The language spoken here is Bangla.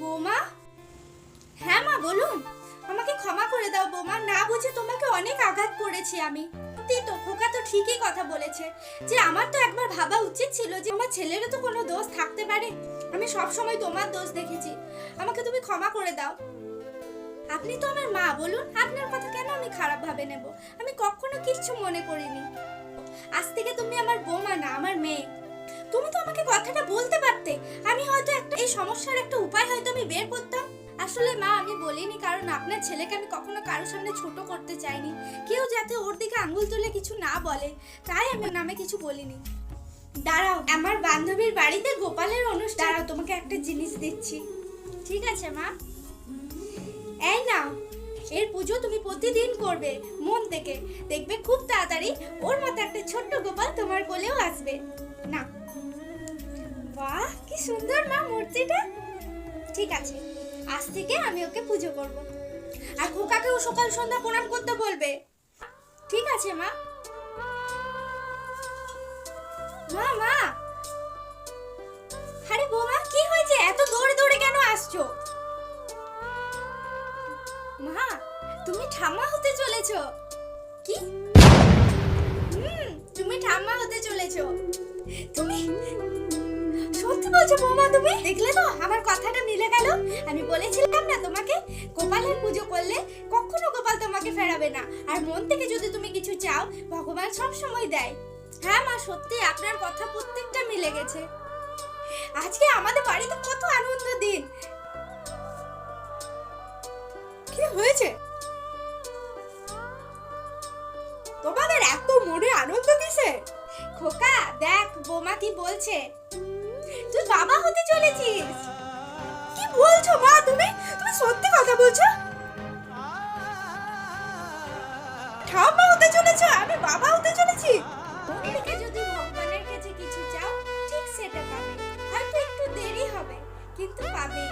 বৌমা? হ্যাঁ মা, বলুন। আমাকে ক্ষমা করে দাও বৌমা, না বুঝে তোমাকে অনেক আঘাত করেছি আমি। তো, খোকা তো ঠিকই কথা বলেছে। যে আমার তো একবার ভাবা উচিত ছিল যে আমার ছেলেরও তো কোনো দোষ থাকতে পারে। আমি সব সময় তোমার দোষ দেখেছি। আমাকে তুমি ক্ষমা করে দাও। আপনি তো আমার মা, বলুন। আপনার কথা কেন আমি খারাপ ভাবে নেব? আমি কখনো কিচ্ছু মনে করিনি। আজ থেকে তুমি আমার বৌমা না, আমার মেয়ে। তুমি তো আমাকে কথাটা বলতে পারতে। আমি হয়তো একটা এই সমস্যার একটা উপায় হয়তো আমি বের করতাম। আসলে মা, আমি বলিনি, কারণ আপনার ছেলেকে আমি কখনো কারোর সামনে ছোট করতে চাইনি। কেউ যাতে ওর দিকে আঙ্গুল তুলে কিছু না বলে। তাই আমি নামে কিছু বলিনি। দাঁড়াও, আমার বান্ধবীর বাড়িতে গোপালের অনুষ্ঠান দাঁড়াও, তোমাকে একটা জিনিস দিচ্ছি। ঠিক আছে, মা? এই নাও। এর পুজো তুমি প্রতিদিন করবে, মন থেকে। দেখবে খুব তাড়াতাড়ি ওর মতো একটা ছোট্ট গোপাল তোমার কোলেও আসবে। না সুন্দর মা মূর্তিটা? ঠিক আছে, আজ থেকে আমি ওকে পুজো করব। আর খোকাকেও সকাল সন্ধ্যা প্রণাম করতে বলবে। ঠিক আছে, মা। মা মা। আরে বৌমা, কি হয়েছে? এত দৌড়ে দৌড়ে কেন আসছো? মা, তুমি ঠাম্মা হতে চলেছো। কি? হুম, তুমি ঠাম্মা হতে চলেছো। তুমি সত্যি বলছো বৌমা তুমি? দেখলে তো, আমার কথাটা মিলে গেল। আমি বলেছিলাম না তোমাকে, গোপালের পুজো করলে কখনো গোপাল তোমাকে ফেরাবে না। আর মন থেকে যদি তুমি কিছু চাও, ভগবান সব সময় দেয়। হ্যাঁ মা, সত্যি আপনার কথা প্রত্যেকটা মিলে গেছে। আজকে আমাদের বাড়িতে কত আনন্দ দিন। কি হয়েছে? তোমাদের এত মনে আনন্দ কিসে খোকা, দেখ, বোমা কি বলছে। তুই বাবা হতে চলেছিস? কি বলছো মা তুমি? তুমি সত্যি কথা বলছো? ঠাম্মা হতে চলেছ, আমি বাবা হতে চলেছি। তুমি যদি ভগবানের কাছে কিছু চাও, ঠিক সেটা পাবে। হয়তো একটু দেরি হবে, কিন্তু পাবেই